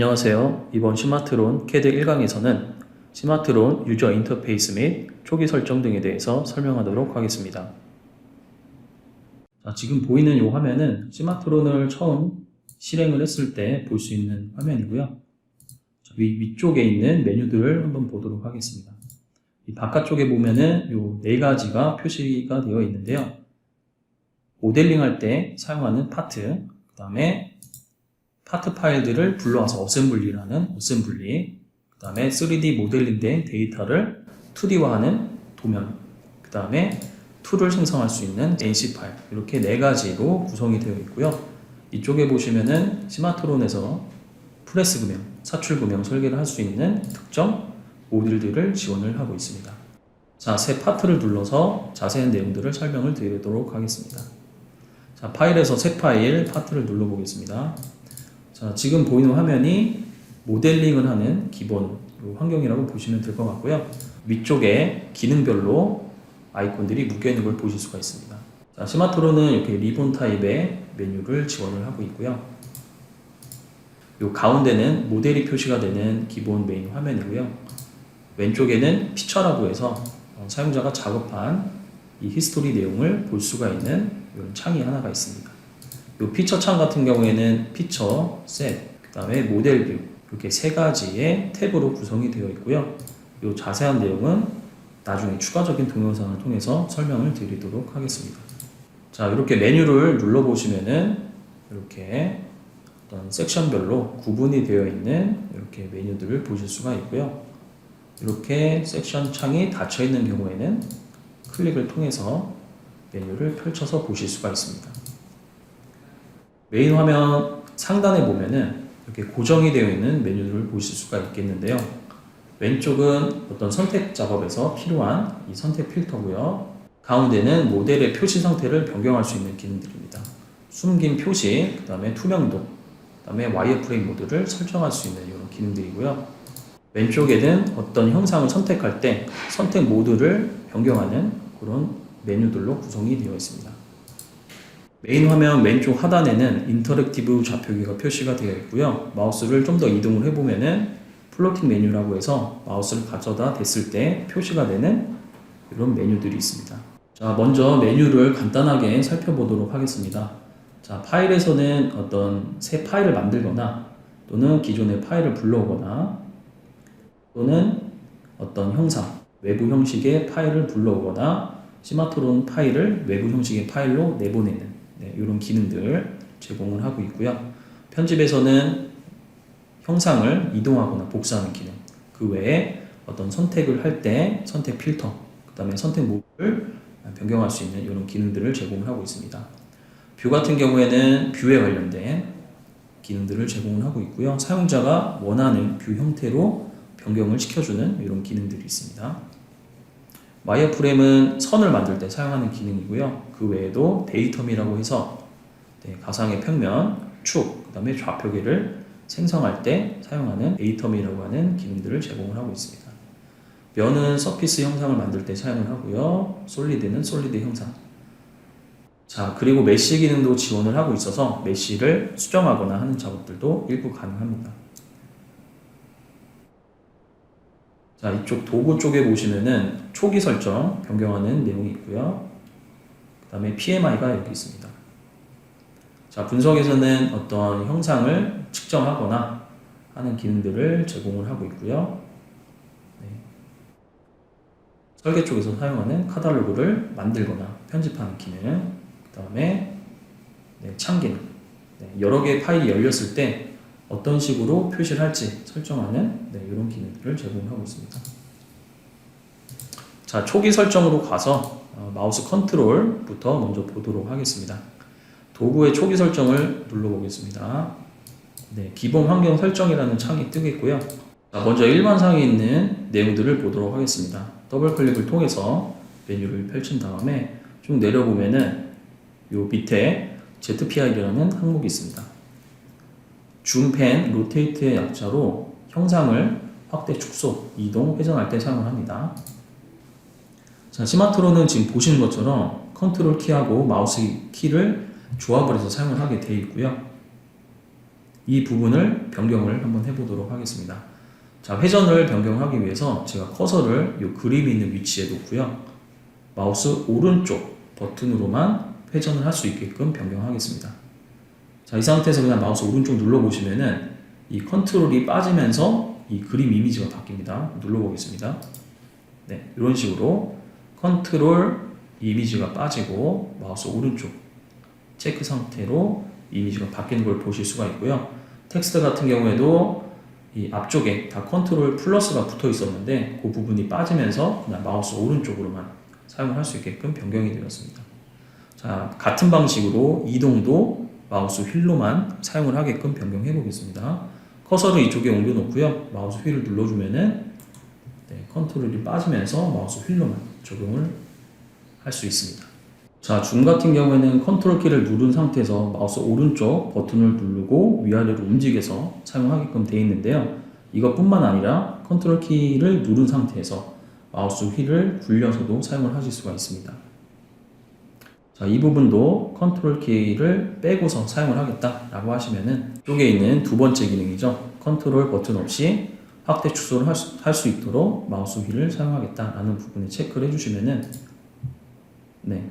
안녕하세요. 이번 스마트론 캐드 1강에서는 스마트론 유저 인터페이스 및 초기 설정 등에 대해서 설명하도록 하겠습니다. 자, 지금 보이는 이 화면은 스마트론을 처음 실행을 했을 때 볼 수 있는 화면이고요. 자, 위, 위쪽에 있는 메뉴들을 한번 보도록 하겠습니다. 이 바깥쪽에 보면은 요 네 가지가 표시가 되어 있는데요. 모델링 할 때 사용하는 파트, 그 다음에 파트 파일들을 불러와서 어셈블리라는 어셈블리, 그 다음에 3D 모델링된 데이터를 2D화하는 도면, 그 다음에 툴을 생성할 수 있는 NC 파일 이렇게 네 가지로 구성이 되어 있고요. 이쪽에 보시면은 스마트론에서 프레스 금형, 사출 금형 설계를 할 수 있는 특정 모듈들을 지원을 하고 있습니다. 자, 새 파트를 눌러서 자세한 내용들을 설명을 드리도록 하겠습니다. 자, 파일에서 새 파일 파트를 눌러보겠습니다. 자, 지금 보이는 화면이 모델링을 하는 기본 환경이라고 보시면 될 것 같고요. 위쪽에 기능별로 아이콘들이 묶여 있는 걸 보실 수가 있습니다. 자, 스마트로는 이렇게 리본 타입의 메뉴를 지원을 하고 있고요. 요 가운데는 모델이 표시가 되는 기본 메인 화면이고요. 왼쪽에는 피처라고 해서 어, 사용자가 작업한 이 히스토리 내용을 볼 수가 있는 이런 창이 하나가 있습니다. 이 피처 창 같은 경우에는 피처, 셋, 그 다음에 모델 뷰 이렇게 세 가지의 탭으로 구성이 되어 있고요. 이 자세한 내용은 나중에 추가적인 동영상을 통해서 설명을 드리도록 하겠습니다. 자, 이렇게 메뉴를 눌러보시면은 이렇게 어떤 섹션별로 구분이 되어 있는 이렇게 메뉴들을 보실 수가 있고요. 이렇게 섹션 창이 닫혀 있는 경우에는 클릭을 통해서 메뉴를 펼쳐서 보실 수가 있습니다. 메인 화면 상단에 보면은 이렇게 고정이 되어 있는 메뉴를 보실 수가 있겠는데요. 왼쪽은 어떤 선택 작업에서 필요한 이 선택 필터고요. 가운데는 모델의 표시 상태를 변경할 수 있는 기능들입니다. 숨긴 표시, 그 다음에 투명도, 그 다음에 와이어프레임 모드를 설정할 수 있는 이런 기능들이고요. 왼쪽에는 어떤 형상을 선택할 때 선택 모드를 변경하는 그런 메뉴들로 구성이 되어 있습니다. 메인 화면 왼쪽 하단에는 인터랙티브 좌표기가 표시가 되어 있고요. 마우스를 좀 더 이동을 해보면은 플로팅 메뉴라고 해서 마우스를 가져다 댔을 때 표시가 되는 이런 메뉴들이 있습니다. 자, 먼저 메뉴를 간단하게 살펴보도록 하겠습니다. 자, 파일에서는 어떤 새 파일을 만들거나 또는 기존의 파일을 불러오거나 또는 어떤 형상, 외부 형식의 파일을 불러오거나 스마트론 파일을 외부 형식의 파일로 내보내는 네, 이런 기능들 제공을 하고 있고요. 편집에서는 형상을 이동하거나 복사하는 기능, 그 외에 어떤 선택을 할 때 선택 필터, 그 다음에 선택 모드를 변경할 수 있는 이런 기능들을 제공을 하고 있습니다. 뷰 같은 경우에는 뷰에 관련된 기능들을 제공을 하고 있고요. 사용자가 원하는 뷰 형태로 변경을 시켜주는 이런 기능들이 있습니다. 와이어프레임은 선을 만들 때 사용하는 기능이고요. 그 외에도 데이터미라고 해서 네, 가상의 평면, 축, 그 다음에 좌표계를 생성할 때 사용하는 데이터미라고 하는 기능들을 제공을 하고 있습니다. 면은 서피스 형상을 만들 때 사용을 하고요. 솔리드는 솔리드 형상. 자, 그리고 메쉬 기능도 지원을 하고 있어서 메쉬를 수정하거나 하는 작업들도 일부 가능합니다. 자, 이쪽 도구 쪽에 보시면은 초기 설정 변경하는 내용이 있고요. 그 다음에 PMI가 여기 있습니다. 자, 분석에서는 어떤 형상을 측정하거나 하는 기능들을 제공을 하고 있고요. 네. 설계 쪽에서 사용하는 카탈로그를 만들거나 편집하는 기능, 그 다음에 네, 창 기능. 네, 여러 개의 파일이 열렸을 때 어떤 식으로 표시를 할지 설정하는 네, 이런 기능들을 제공하고 있습니다. 자, 초기 설정으로 가서 어, 마우스 컨트롤부터 먼저 보도록 하겠습니다. 도구의 초기 설정을 눌러보겠습니다. 네, 기본 환경 설정이라는 창이 뜨겠고요. 자, 먼저 일반 상에 있는 내용들을 보도록 하겠습니다. 더블 클릭을 통해서 메뉴를 펼친 다음에 쭉 내려보면은 요 밑에 ZPI라는 항목이 있습니다. 줌펜, 로테이트의 약자로 형상을 확대, 축소, 이동, 회전할 때 사용을 합니다. 자, 스마트로는 지금 보시는 것처럼 컨트롤 키하고 마우스 키를 조합을 해서 사용을 하게 되어 있고요. 이 부분을 변경을 한번 해보도록 하겠습니다. 자, 회전을 변경하기 위해서 제가 커서를 이 그림이 있는 위치에 놓고요. 마우스 오른쪽 버튼으로만 회전을 할 수 있게끔 변경하겠습니다. 자, 이 상태에서 그냥 마우스 오른쪽 눌러보시면은 이 컨트롤이 빠지면서 이 그림 이미지가 바뀝니다. 눌러보겠습니다. 네, 이런 식으로 컨트롤 이미지가 빠지고 마우스 오른쪽 체크 상태로 이미지가 바뀌는 걸 보실 수가 있고요. 텍스트 같은 경우에도 이 앞쪽에 다 컨트롤 플러스가 붙어 있었는데 그 부분이 빠지면서 그냥 마우스 오른쪽으로만 사용할 수 있게끔 변경이 되었습니다. 자, 같은 방식으로 이동도 마우스 휠로만 사용을 하게끔 변경해 보겠습니다. 커서를 이쪽에 옮겨 놓고요. 마우스 휠을 눌러주면은 네, 컨트롤이 빠지면서 마우스 휠로만 적용을 할 수 있습니다. 자, 줌 같은 경우에는 컨트롤 키를 누른 상태에서 마우스 오른쪽 버튼을 누르고 위아래로 움직여서 사용하게끔 되어 있는데요. 이것뿐만 아니라 컨트롤 키를 누른 상태에서 마우스 휠을 굴려서도 사용을 하실 수가 있습니다. 자, 이 부분도 컨트롤 키를 빼고서 사용을 하겠다라고 하시면은 쪽에 있는 두 번째 기능이죠. 컨트롤 버튼 없이 확대 축소를 할 수, 할 수 있도록 마우스 휠을 사용하겠다라는 부분을 체크를 해주시면은 네.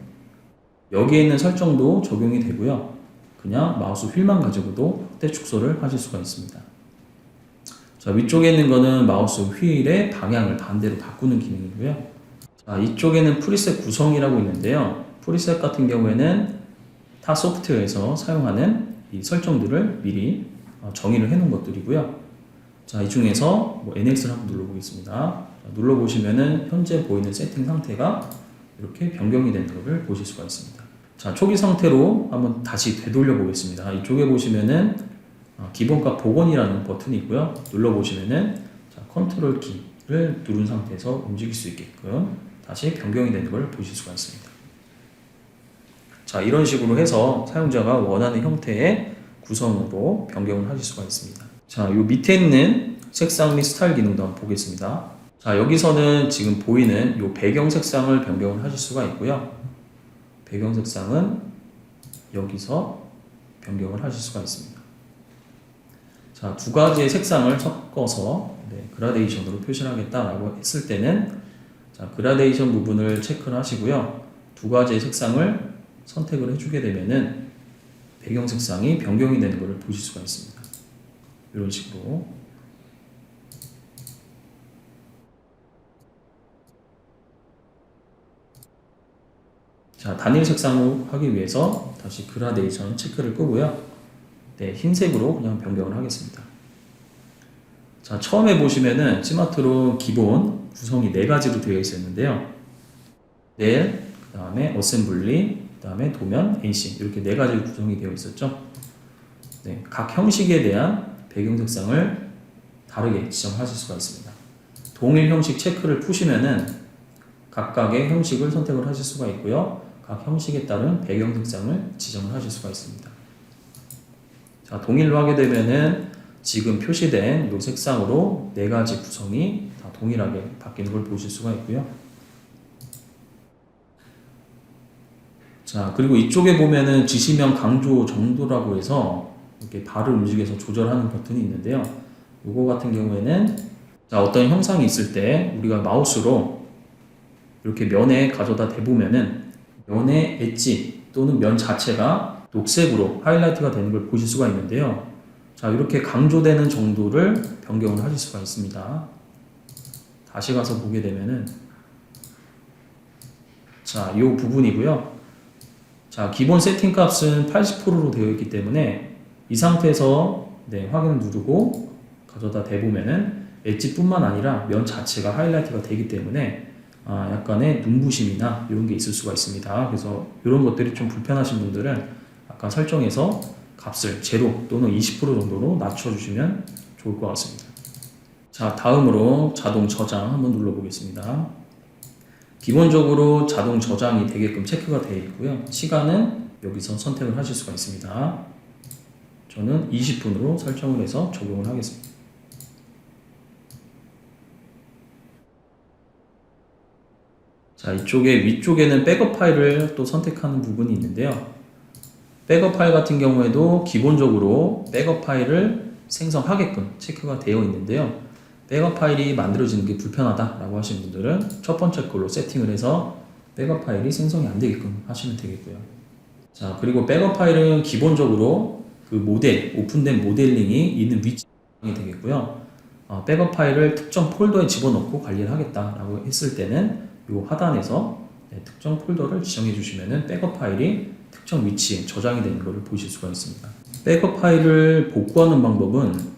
여기에 있는 설정도 적용이 되고요. 그냥 마우스 휠만 가지고도 확대 축소를 하실 수가 있습니다. 자, 위쪽에 있는 거는 마우스 휠의 방향을 반대로 바꾸는 기능이고요. 자, 이쪽에는 프리셋 구성이라고 있는데요. 프리셋 같은 경우에는 타 소프트웨어에서 사용하는 이 설정들을 미리 어, 정의를 해 놓은 것들이고요. 자, 이 중에서 뭐 NX를 한번 눌러보겠습니다. 자, 눌러보시면은 현재 보이는 세팅 상태가 이렇게 변경이 되는 것을 보실 수가 있습니다. 자, 초기 상태로 한번 다시 되돌려 보겠습니다. 이쪽에 보시면은 어, 기본값 복원이라는 버튼이 있고요. 눌러 보시면은 자, 컨트롤 키를 누른 상태에서 움직일 수 있게끔 다시 변경이 되는 걸 보실 수가 있습니다. 자, 이런 식으로 해서 사용자가 원하는 형태의 구성으로 변경을 하실 수가 있습니다. 자, 요 밑에 있는 색상 및 스타일 기능도 한번 보겠습니다. 자, 여기서는 지금 보이는 요 배경 색상을 변경을 하실 수가 있고요. 배경 색상은 여기서 변경을 하실 수가 있습니다. 자, 두 가지의 색상을 섞어서 네, 그라데이션으로 표시를 하겠다라고 했을 때는 자, 그라데이션 부분을 체크를 하시고요. 두 가지의 색상을 선택을 해주게 되면은 배경 색상이 변경이 되는 것을 보실 수가 있습니다. 이런 식으로 자, 단일 색상으로 하기 위해서 다시 그라데이션 체크를 끄고요. 네, 흰색으로 그냥 변경을 하겠습니다. 자, 처음에 보시면은 스마트로 기본 구성이 네 가지로 되어 있었는데요. 넬, 그 다음에 어셈블리, 그 다음에 도면, 엔싱 이렇게 네 가지 구성이 되어 있었죠. 네, 각 형식에 대한 배경 색상을 다르게 지정하실 수가 있습니다. 동일 형식 체크를 푸시면은 각각의 형식을 선택을 하실 수가 있고요. 각 형식에 따른 배경 색상을 지정을 하실 수가 있습니다. 자, 동일로 하게 되면은 지금 표시된 이 색상으로 네 가지 구성이 다 동일하게 바뀌는 걸 보실 수가 있고요. 자, 그리고 이쪽에 보면은 지시명 강조 정도라고 해서 이렇게 발을 움직여서 조절하는 버튼이 있는데요. 이거 같은 경우에는 자, 어떤 형상이 있을 때 우리가 마우스로 이렇게 면에 가져다 대보면은 면의 엣지 또는 면 자체가 녹색으로 하이라이트가 되는 걸 보실 수가 있는데요. 자, 이렇게 강조되는 정도를 변경을 하실 수가 있습니다. 다시 가서 보게 되면은 자, 이 부분이고요. 자, 기본 세팅 값은 80%로 되어 있기 때문에 이 상태에서 네, 확인을 누르고 가져다 대보면은 엣지뿐만 아니라 면 자체가 하이라이트가 되기 때문에 아, 약간의 눈부심이나 이런 게 있을 수가 있습니다. 그래서 이런 것들이 좀 불편하신 분들은 아까 설정에서 값을 제로 또는 20% 정도로 낮춰주시면 좋을 것 같습니다. 자, 다음으로 자동 저장 한번 눌러보겠습니다. 기본적으로 자동 저장이 되게끔 체크가 되어 있고요. 시간은 여기서 선택을 하실 수가 있습니다. 저는 20분으로 설정을 해서 적용을 하겠습니다. 자, 이쪽에 위쪽에는 백업 파일을 또 선택하는 부분이 있는데요. 백업 파일 같은 경우에도 기본적으로 백업 파일을 생성하게끔 체크가 되어 있는데요. 백업 파일이 만들어지는 게 불편하다라고 하시는 분들은 첫 번째 걸로 세팅을 해서 백업 파일이 생성이 안 되게끔 하시면 되겠고요. 자, 그리고 백업 파일은 기본적으로 그 모델, 오픈된 모델링이 있는 위치이 되겠고요. 어, 백업 파일을 특정 폴더에 집어넣고 관리를 하겠다라고 했을 때는 이 하단에서 네, 특정 폴더를 지정해 주시면은 백업 파일이 특정 위치에 저장이 되는 것을 보실 수가 있습니다. 백업 파일을 복구하는 방법은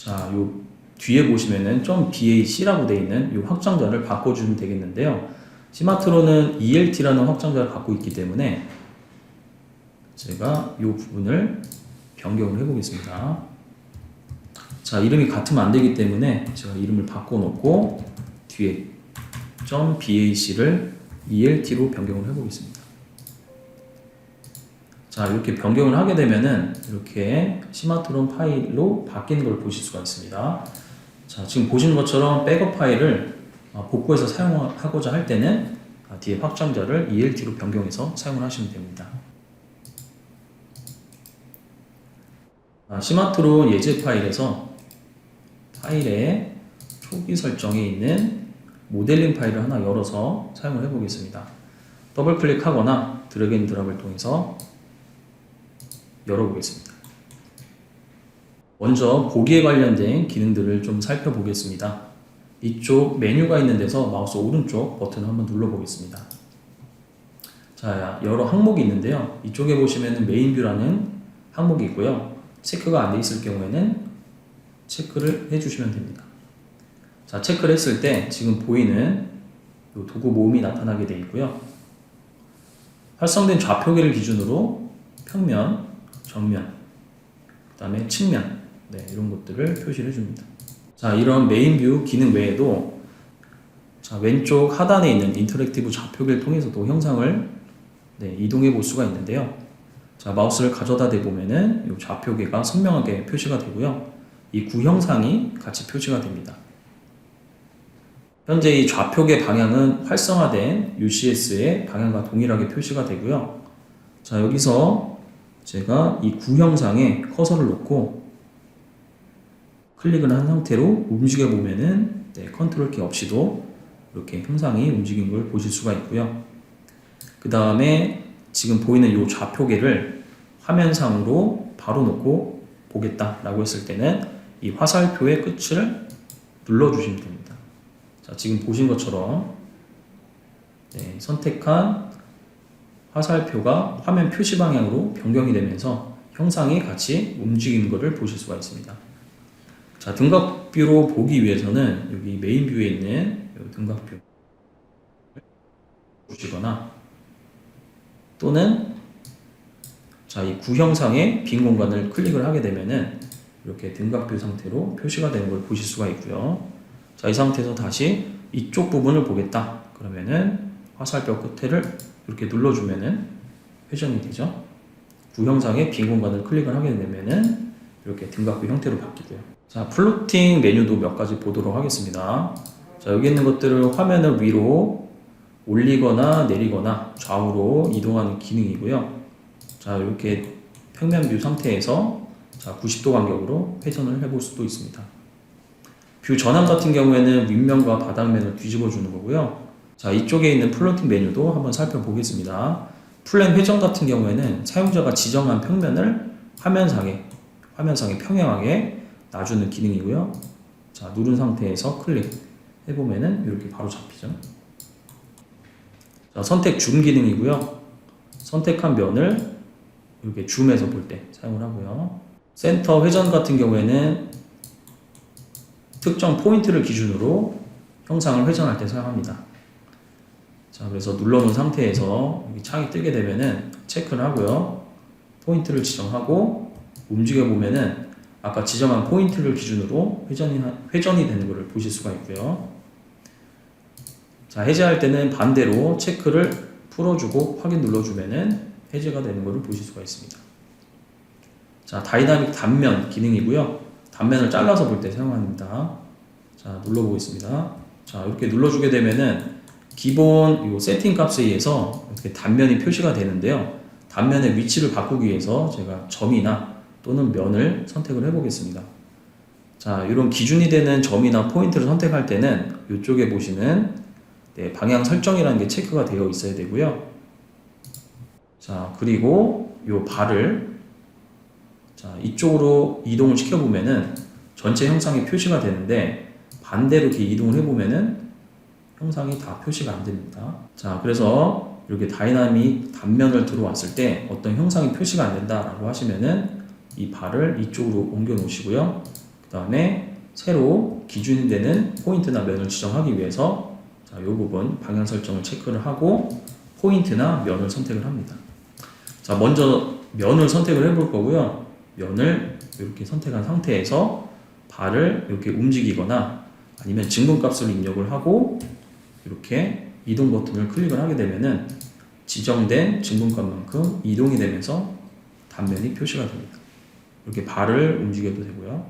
자, 요 뒤에 보시면은 .bac라고 되어 있는 이 확장자를 바꿔주면 되겠는데요. 시마트로는 ELT라는 확장자를 갖고 있기 때문에 제가 이 부분을 변경을 해보겠습니다. 자, 이름이 같으면 안 되기 때문에 제가 이름을 바꿔놓고 뒤에 .bac를 ELT로 변경을 해보겠습니다. 자, 이렇게 변경을 하게 되면은 이렇게 시마트론 파일로 바뀌는 걸 보실 수가 있습니다. 자, 지금 보시는 것처럼 백업 파일을 어, 복구해서 사용하고자 할 때는 아, 뒤에 확장자를 ELT로 변경해서 사용을 하시면 됩니다. 아, 시마트론 예제 파일에서 파일에 초기 설정에 있는 모델링 파일을 하나 열어서 사용을 해보겠습니다. 더블 클릭하거나 드래그 앤 드랍을 통해서 열어보겠습니다. 먼저 보기에 관련된 기능들을 좀 살펴보겠습니다. 이쪽 메뉴가 있는 데서 마우스 오른쪽 버튼을 한번 눌러보겠습니다. 자, 여러 항목이 있는데요. 이쪽에 보시면 메인 뷰라는 항목이 있고요. 체크가 안 돼 있을 경우에는 체크를 해주시면 됩니다. 자, 체크를 했을 때 지금 보이는 요 도구 모음이 나타나게 되어 있고요. 활성된 좌표계를 기준으로 평면, 정면, 그 다음에 측면, 네, 이런 것들을 표시를 해줍니다. 자, 이런 메인 뷰 기능 외에도 자, 왼쪽 하단에 있는 인터랙티브 좌표계를 통해서도 형상을 네, 이동해 볼 수가 있는데요. 자, 마우스를 가져다 대보면은 이 좌표계가 선명하게 표시가 되고요. 이 구형상이 같이 표시가 됩니다. 현재 이 좌표계 방향은 활성화된 UCS의 방향과 동일하게 표시가 되고요. 자, 여기서 제가 이 구형상에 커서를 놓고 클릭을 한 상태로 움직여 보면은 네, 컨트롤 키 없이도 이렇게 형상이 움직인 걸 보실 수가 있고요. 그 다음에 지금 보이는 이 좌표계를 화면상으로 바로 놓고 보겠다라고 했을 때는 이 화살표의 끝을 눌러주시면 됩니다. 자, 지금 보신 것처럼 네, 선택한 화살표가 화면 표시 방향으로 변경이 되면서 형상이 같이 움직이는 것을 보실 수가 있습니다. 자, 등각뷰로 보기 위해서는 여기 메인 뷰에 있는 등각뷰 보시거나 또는 자, 이 구형상의 빈 공간을 클릭을 하게 되면은 이렇게 등각뷰 상태로 표시가 되는 걸 보실 수가 있고요. 자, 이 상태에서 다시 이쪽 부분을 보겠다. 그러면은 화살표 끝에를 이렇게 눌러주면은 회전이 되죠. 구형상의 빈 공간을 클릭을 하게 되면은 이렇게 등각뷰 형태로 바뀌고요. 자, 플로팅 메뉴도 몇 가지 보도록 하겠습니다. 자, 여기 있는 것들을 화면을 위로 올리거나 내리거나 좌우로 이동하는 기능이고요. 자, 이렇게 평면 뷰 상태에서 자, 90도 간격으로 회전을 해볼 수도 있습니다. 뷰 전환 같은 경우에는 윗면과 바닥면을 뒤집어 주는 거고요. 자, 이쪽에 있는 플로팅 메뉴도 한번 살펴보겠습니다. 플랜 회전 같은 경우에는 사용자가 지정한 평면을 화면상에 화면상에 평행하게 놔주는 기능이고요. 자, 누른 상태에서 클릭 해보면은 이렇게 바로 잡히죠. 자, 선택 줌 기능이고요. 선택한 면을 이렇게 줌해서 볼 때 사용을 하고요. 센터 회전 같은 경우에는 특정 포인트를 기준으로 형상을 회전할 때 사용합니다. 자, 그래서 눌러놓은 상태에서 창이 뜨게 되면은 체크를 하고요. 포인트를 지정하고 움직여 보면은 아까 지정한 포인트를 기준으로 회전이, 회전이 되는 것을 보실 수가 있고요. 자, 해제할 때는 반대로 체크를 풀어주고 확인 눌러주면은 해제가 되는 것을 보실 수가 있습니다. 자, 다이나믹 단면 기능이고요. 단면을 잘라서 볼 때 사용합니다. 자, 눌러보겠습니다. 자, 이렇게 눌러주게 되면은 기본 요 세팅 값에 의해서 이렇게 단면이 표시가 되는데요. 단면의 위치를 바꾸기 위해서 제가 점이나 또는 면을 선택을 해보겠습니다. 자, 이런 기준이 되는 점이나 포인트를 선택할 때는 이쪽에 보시는 네, 방향 설정이라는 게 체크가 되어 있어야 되고요. 자, 그리고 요 발을 자, 이쪽으로 이동을 시켜보면은 전체 형상이 표시가 되는데 반대로 이렇게 이동을 해보면은 형상이 다 표시가 안 됩니다. 자, 그래서 이렇게 다이나믹 단면을 들어왔을 때 어떤 형상이 표시가 안 된다라고 하시면은 이 발을 이쪽으로 옮겨 놓으시고요. 그 다음에 새로 기준이 되는 포인트나 면을 지정하기 위해서 자, 이 부분 방향 설정을 체크를 하고 포인트나 면을 선택을 합니다. 자, 먼저 면을 선택을 해볼 거고요. 면을 이렇게 선택한 상태에서 발을 이렇게 움직이거나 아니면 증분값을 입력을 하고 이렇게 이동 버튼을 클릭을 하게 되면은 지정된 증분값만큼 이동이 되면서 단면이 표시가 됩니다. 이렇게 발을 움직여도 되고요.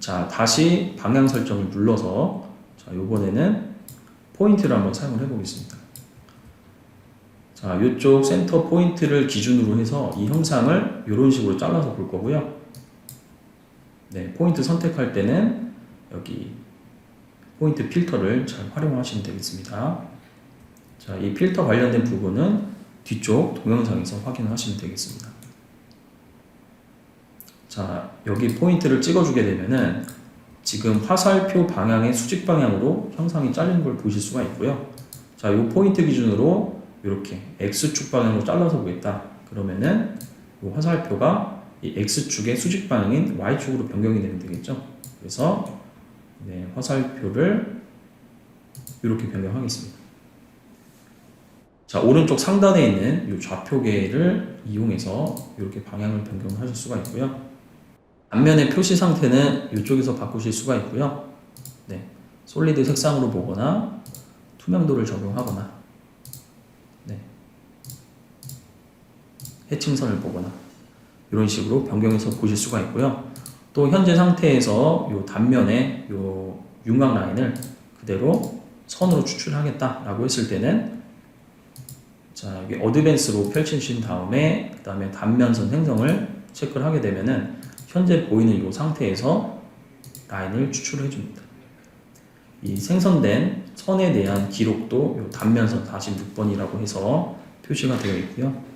자, 다시 방향 설정을 눌러서 자, 요번에는 포인트를 한번 사용을 해 보겠습니다. 자, 이쪽 센터 포인트를 기준으로 해서 이 형상을 이런 식으로 잘라서 볼 거고요. 네, 포인트 선택할 때는 여기 포인트 필터를 잘 활용하시면 되겠습니다. 자, 이 필터 관련된 부분은 뒤쪽 동영상에서 확인하시면 되겠습니다. 자, 여기 포인트를 찍어주게 되면은 지금 화살표 방향의 수직 방향으로 형상이 잘린 걸 보실 수가 있고요. 자, 이 포인트 기준으로 이렇게 X축 방향으로 잘라서 보겠다. 그러면은 이 화살표가 이 X축의 수직 방향인 Y축으로 변경이 되면 되겠죠. 그래서 네, 화살표를 이렇게 변경하겠습니다. 자, 오른쪽 상단에 있는 이 좌표계를 이용해서 이렇게 방향을 변경하실 수가 있고요. 앞면의 표시 상태는 이쪽에서 바꾸실 수가 있고요. 네, 솔리드 색상으로 보거나 투명도를 적용하거나 네, 해칭선을 보거나 이런 식으로 변경해서 보실 수가 있고요. 또 현재 상태에서 이 단면에 이 윤곽 라인을 그대로 선으로 추출하겠다라고 했을 때는 자 여기 어드밴스로 펼치신 다음에 그 다음에 단면선 생성을 체크를 하게 되면은 현재 보이는 이 상태에서 라인을 추출해 줍니다. 이 생성된 선에 대한 기록도 이 단면선 46번이라고 해서 표시가 되어 있고요.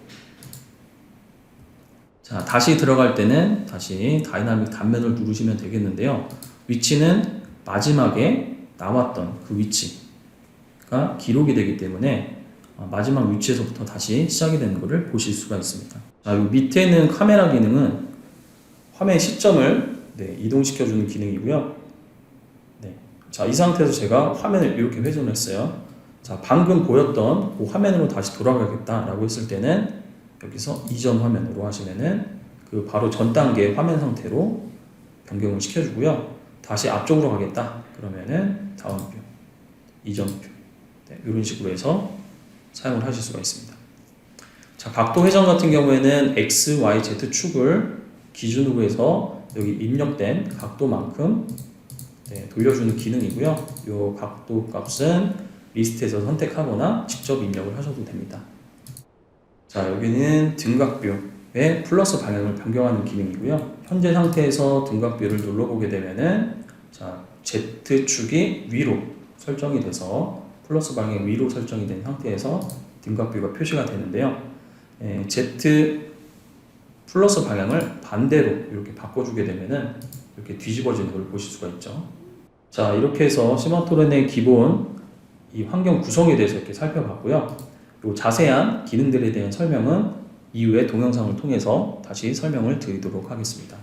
자, 다시 들어갈 때는 다시 다이나믹 단면을 누르시면 되겠는데요. 위치는 마지막에 나왔던 그 위치가 기록이 되기 때문에 어, 마지막 위치에서부터 다시 시작이 되는 것을 보실 수가 있습니다. 자, 이 밑에 있는 카메라 기능은 화면 시점을 네, 이동시켜주는 기능이고요. 네. 자, 이 상태에서 제가 화면을 이렇게 회전을 했어요. 자, 방금 보였던 그 화면으로 다시 돌아가겠다라고 했을 때는 여기서 이전 화면으로 하시면은 그 바로 전 단계 화면 상태로 변경을 시켜주고요. 다시 앞쪽으로 가겠다. 그러면은 다음 뷰, 이전 뷰. 네, 이런 식으로 해서 사용을 하실 수가 있습니다. 자, 각도 회전 같은 경우에는 X, Y, Z 축을 기준으로 해서 여기 입력된 각도만큼 네, 돌려주는 기능이고요. 이 각도 값은 리스트에서 선택하거나 직접 입력을 하셔도 됩니다. 자, 여기는 등각뷰의 플러스 방향을 변경하는 기능이고요. 현재 상태에서 등각뷰를 눌러보게 되면은 자, Z축이 위로 설정이 돼서 플러스 방향 위로 설정이 된 상태에서 등각뷰가 표시가 되는데요. 에, Z 플러스 방향을 반대로 이렇게 바꿔주게 되면은 이렇게 뒤집어지는 걸 보실 수가 있죠. 자, 이렇게 해서 시마토렌의 기본 이 환경 구성에 대해서 이렇게 살펴봤고요. 요 자세한 기능들에 대한 설명은 이후에 동영상을 통해서 다시 설명을 드리도록 하겠습니다.